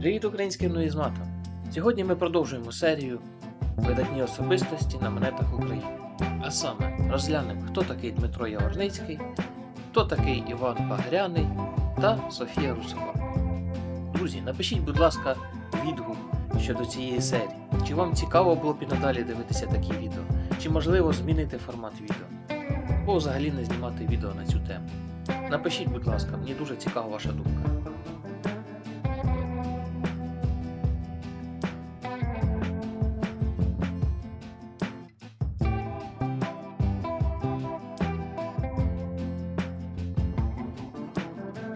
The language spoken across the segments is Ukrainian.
українським нуїзматам! Сьогодні ми продовжуємо серію видатні особистості на монетах України. А саме розглянемо, хто такий Дмитро Яворницький, хто такий Іван Багряний та Софія Русова. Друзі, напишіть, будь ласка, відгук щодо цієї серії. Чи вам цікаво було б і надалі дивитися такі відео, чи можливо змінити формат відео, або взагалі не знімати відео на цю тему. Напишіть, будь ласка, мені дуже цікава ваша думка.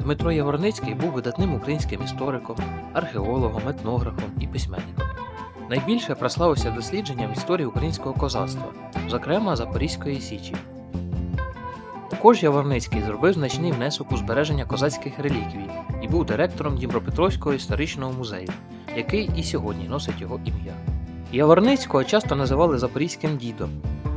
Дмитро Яворницький був видатним українським істориком, археологом, етнографом і письменником. Найбільше прославився дослідженням історії українського козацтва, зокрема Запорізької Січі. Також Яворницький зробив значний внесок у збереження козацьких реліквій і був директором Дніпропетровського історичного музею, який і сьогодні носить його ім'я. Яворницького часто називали Запорізьким дідом,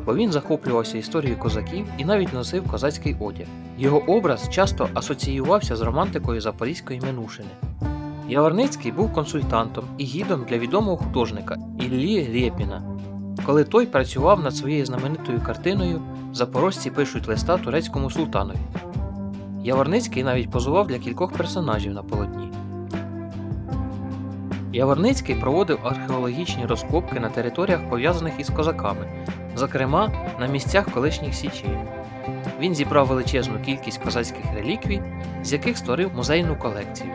бо він захоплювався історією козаків і навіть носив козацький одяг. Його образ часто асоціювався з романтикою Запорізької Минушини. Яворницький був консультантом і гідом для відомого художника Іллі Рєпіна. Коли той працював над своєю знаменитою картиною Запорожці пишуть листа турецькому султанові. Яворницький навіть позував для кількох персонажів на полотні. Яворницький проводив археологічні розкопки на територіях, пов'язаних із козаками, зокрема на місцях колишніх січей. Він зібрав величезну кількість козацьких реліквій, з яких створив музейну колекцію.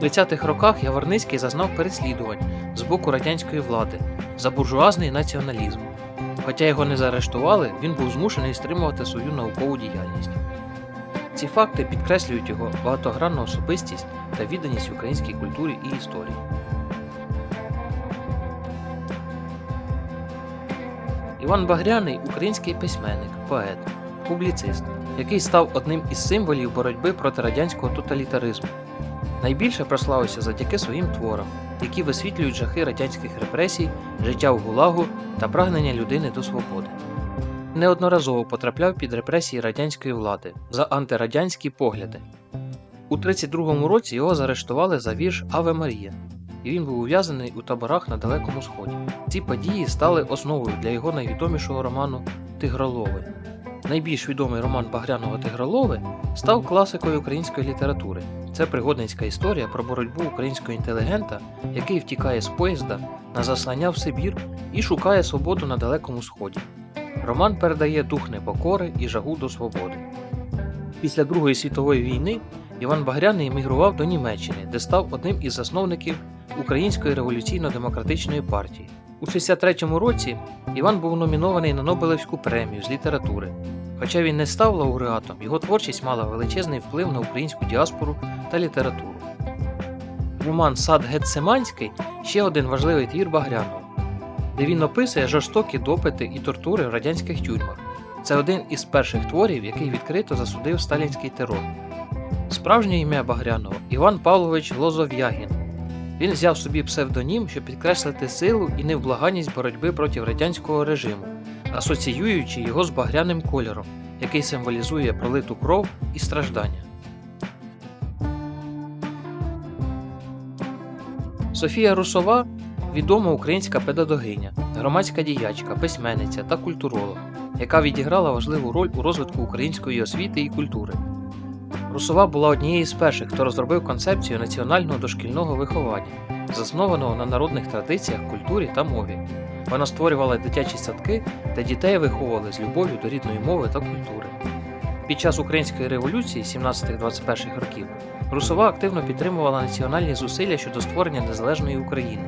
У 30-х роках Яворницький зазнав переслідувань з боку радянської влади за буржуазний націоналізм. Хоча його не заарештували, він був змушений стримувати свою наукову діяльність. Ці факти підкреслюють його багатогранну особистість та відданість українській культурі і історії. Іван Багряний український письменник, поет, публіцист, який став одним із символів боротьби проти радянського тоталітаризму. Найбільше прославився завдяки своїм творам, які висвітлюють жахи радянських репресій, життя в гулагу та прагнення людини до свободи. Неодноразово потрапляв під репресії радянської влади за антирадянські погляди. У 32-му році його заарештували за вірш Аве Марія, і він був ув'язаний у таборах на Далекому Сході. Ці події стали основою для його найвідомішого роману Тигролови. Найбільш відомий роман Багряного Тигролови став класикою української літератури. Це пригодницька історія про боротьбу українського інтелігента, який втікає з поїзда на заслання в Сибір і шукає свободу на Далекому Сході. Роман передає дух непокори і жагу до свободи. Після Другої світової війни Іван Багряний емігрував до Німеччини, де став одним із засновників Української революційно-демократичної партії. У 63-му році Іван був номінований на Нобелевську премію з літератури. Хоча він не став лауреатом, його творчість мала величезний вплив на українську діаспору та літературу. Роман Сад Гетсеманський ще один важливий твір Багряного, де він описує жорстокі допити і тортури в радянських тюрмах. Це один із перших творів, який відкрито засудив сталінський терор. Справжнє ім'я Багряного Іван Павлович Лозов'ягін. Він взяв собі псевдонім, щоб підкреслити силу і невблаганність боротьби проти радянського режиму, асоціюючи його з багряним кольором, який символізує пролиту кров і страждання. Софія Русова відома українська педагогиня, громадська діячка, письменниця та культуролог, яка відіграла важливу роль у розвитку української освіти і культури. Русова була однією з перших, хто розробив концепцію національного дошкільного виховання, заснованого на народних традиціях, культурі та мові. Вона створювала дитячі садки, де дітей виховували з любов'ю до рідної мови та культури. Під час української революції 17-21 років Русова активно підтримувала національні зусилля щодо створення незалежної України.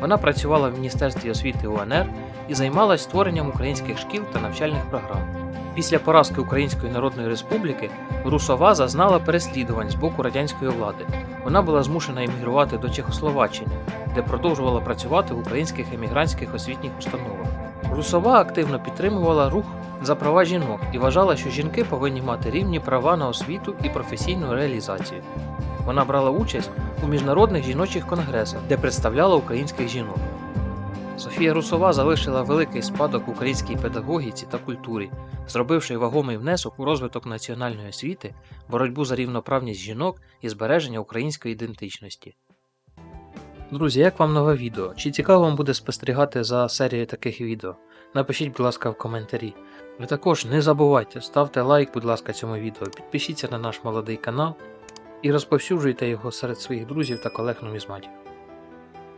Вона працювала в Міністерстві освіти УНР і займалась створенням українських шкіл та навчальних програм. Після поразки Української Народної Республіки Русова зазнала переслідувань з боку радянської влади. Вона була змушена емігрувати до Чехословаччини, де продовжувала працювати в українських емігрантських освітніх установах. Русова активно підтримувала рух за права жінок і вважала, що жінки повинні мати рівні права на освіту і професійну реалізацію. Вона брала участь у міжнародних жіночих конгресах, де представляла українських жінок. Софія Русова залишила великий спадок українській педагогіці та культурі, зробивши вагомий внесок у розвиток національної освіти, боротьбу за рівноправність жінок і збереження української ідентичності. Друзі, як вам нове відео? Чи цікаво вам буде спостерігати за серією таких відео? Напишіть, будь ласка, в коментарі. Ви також не забувайте, ставте лайк, будь ласка, цьому відео, підпишіться на наш молодий канал і розповсюджуйте його серед своїх друзів та колег нумізматів.